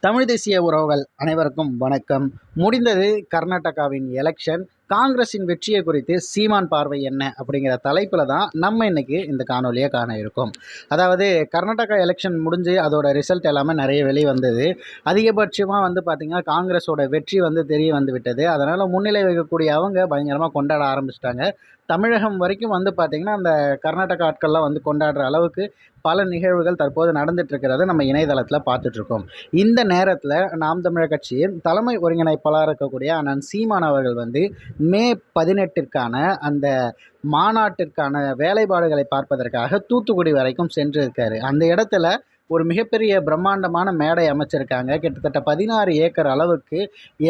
தமிழ் தேசிய உறவுகள் அனைவருக்கும் வணக்கம். முடிந்தது கர்நாடகாவின் எலெக்ஷன் காங்கிரஸின் வெற்றியை குறித்து சீமான் பார்வை என்ன அப்படிங்கிற தலைப்பில் தான் நம்ம இன்றைக்கி இந்த காணொலியை காண இருக்கோம். அதாவது கர்நாடகா எலெக்ஷன் முடிஞ்சு அதோட ரிசல்ட் எல்லாமே நிறைய வெளி வந்தது. அதிகபட்சமாக வந்து பார்த்திங்கன்னா காங்கிரஸோட வெற்றி வந்து தெரிய வந்து விட்டது. அதனால் முன்னிலை வைக்கக்கூடிய அவங்க பயங்கரமாக கொண்டாட ஆரம்பிச்சிட்டாங்க. தமிழகம் வரைக்கும் வந்து பார்த்திங்கன்னா அந்த கர்நாடகா ஆட்கள்லாம் வந்து கொண்டாடுற அளவுக்கு பல நிகழ்வுகள் தற்போது நடந்துட்டு இருக்கிறத நம்ம இணையதளத்தில் பார்த்துட்ருக்கோம் இந்த நேரத்தில் நாம் தமிழர் கட்சியின் தலைமை ஒருங்கிணைப்பாளராக இருக்கக்கூடிய அண்ணன் சீமான் அவர்கள் வந்து மே பதினெட்டிற்கான அந்த மாநாட்டிற்கான வேலைப்பாடுகளை பார்ப்பதற்காக தூத்துக்குடி வரைக்கும் சென்றிருக்காரு. அந்த இடத்துல ஒரு மிகப்பெரிய பிரம்மாண்டமான மேடை அமைச்சிருக்காங்க. கிட்டத்தட்ட பதினாறு ஏக்கர் அளவுக்கு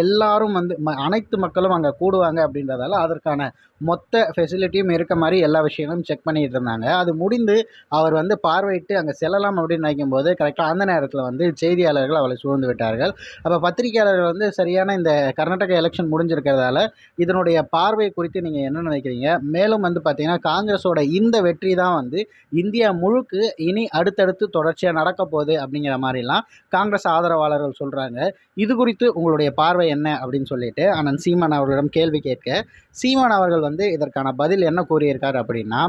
எல்லாரும் வந்து ம அனைத்து மக்களும் அங்கே கூடுவாங்க அப்படின்றதால அதற்கான மொத்த ஃபெசிலிட்டியும் இருக்க மாதிரி எல்லா விஷயங்களும் செக் பண்ணிகிட்டு இருந்தாங்க. அது முடிந்து அவர் வந்து பார்வையிட்டு அங்கே செல்லலாம் அப்படின்னு நினைக்கும் போது கரெக்டாக அந்த நேரத்தில் வந்து செய்தியாளர்கள் அவளை சூழ்ந்து விட்டார்கள். அப்போ பத்திரிகையாளர்கள் வந்து சரியான இந்த கர்நாடகா எலெக்ஷன் முடிஞ்சிருக்கிறதால இதனுடைய பார்வை குறித்து நீங்கள் என்ன நினைக்கிறீங்க? மேலும் வந்து பார்த்தீங்கன்னா காங்கிரஸோட இந்த வெற்றி தான் வந்து இந்தியா முழுக்கு இனி அடுத்தடுத்து தொடர்ச்சியாக நடக்க போகுது அப்படிங்கிற மாதிரிலாம் காங்கிரஸ் ஆதரவாளர்கள் சொல்கிறாங்க இது குறித்து உங்களுடைய பார்வை என்ன அப்படின்னு சொல்லிட்டு அண்ணன் சீமான் அவர்களிடம் கேள்வி கேட்க சீமான் அவர்கள் வந்து இதற்கான பதில் என்ன கூறியிருக்கார் அப்படின்னா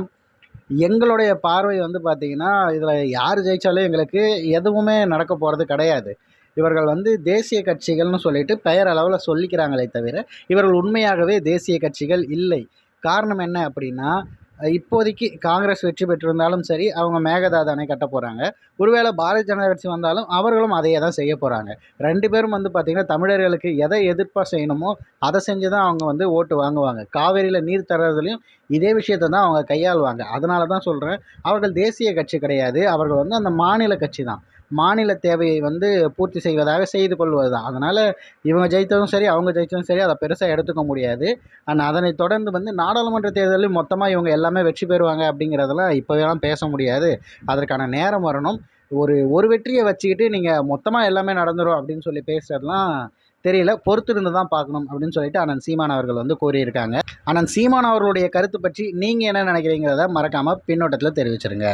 எங்களுடைய பார்வை வந்து பார்த்திங்கன்னா இதில் யார் ஜெயித்தாலும் எங்களுக்கு எதுவுமே நடக்க போகிறது கிடையாது. இவர்கள் வந்து தேசிய கட்சிகள்னு சொல்லிட்டு பெயர் அளவில் சொல்லிக்கிறாங்களே தவிர இவர்கள் உண்மையாகவே தேசிய கட்சிகள் இல்லை. காரணம் என்ன அப்படின்னா இப்போதைக்கு காங்கிரஸ் வெற்றி பெற்றிருந்தாலும் சரி அவங்க மேகதாது அணை கட்ட போகிறாங்க ஒருவேளை பாரதிய ஜனதா கட்சி வந்தாலும் அவர்களும் அதையே தான் செய்ய போகிறாங்க ரெண்டு பேரும் வந்து பார்த்திங்கன்னா தமிழர்களுக்கு எதை எதிர்ப்பாக செய்யணுமோ அதை செஞ்சு தான் அவங்க வந்து ஓட்டு வாங்குவாங்க. காவேரியில் நீர் தர்றதுலையும் இதே விஷயத்தை தான் அவங்க கையாளுவாங்க. அதனால தான் சொல்கிறேன் அவர்கள் தேசிய கட்சி கிடையாது. அவர்கள் வந்து அந்த மாநில கட்சி தான். மாநில தேவையை வந்து பூர்த்தி செய்வதாக செய்து கொள்வது தான் அதனால் இவங்க ஜெயித்ததும் சரி அவங்க ஜெயித்ததும் சரி அதை பெருசாக எடுத்துக்க முடியாது. அண்ட் அதனை தொடர்ந்து வந்து நாடாளுமன்ற தேர்தலில் மொத்தமாக இவங்க எல்லாமே வெற்றி பெறுவாங்க அப்படிங்கிறதெல்லாம் இப்போவெல்லாம் பேச முடியாது. அதற்கான நேரம் வரணும். ஒரு ஒரு வெற்றியை வச்சுக்கிட்டு நீங்கள் மொத்தமாக எல்லாமே நடந்துடும் அப்படின்னு சொல்லி பேசுகிறதுலாம் தெரியல. பொறுத்திருந்து தான் பார்க்கணும் அப்படின்னு சொல்லிட்டு அண்ணன் சீமான் அவர்கள் வந்து கூறியிருக்காங்க. அண்ணன் சீமான் அவர்களுடைய கருத்து பற்றி நீங்கள் என்ன நினைக்கிறீங்கிறத மறக்காமல் பின்னோட்டத்தில் தெரிவிச்சிருங்க.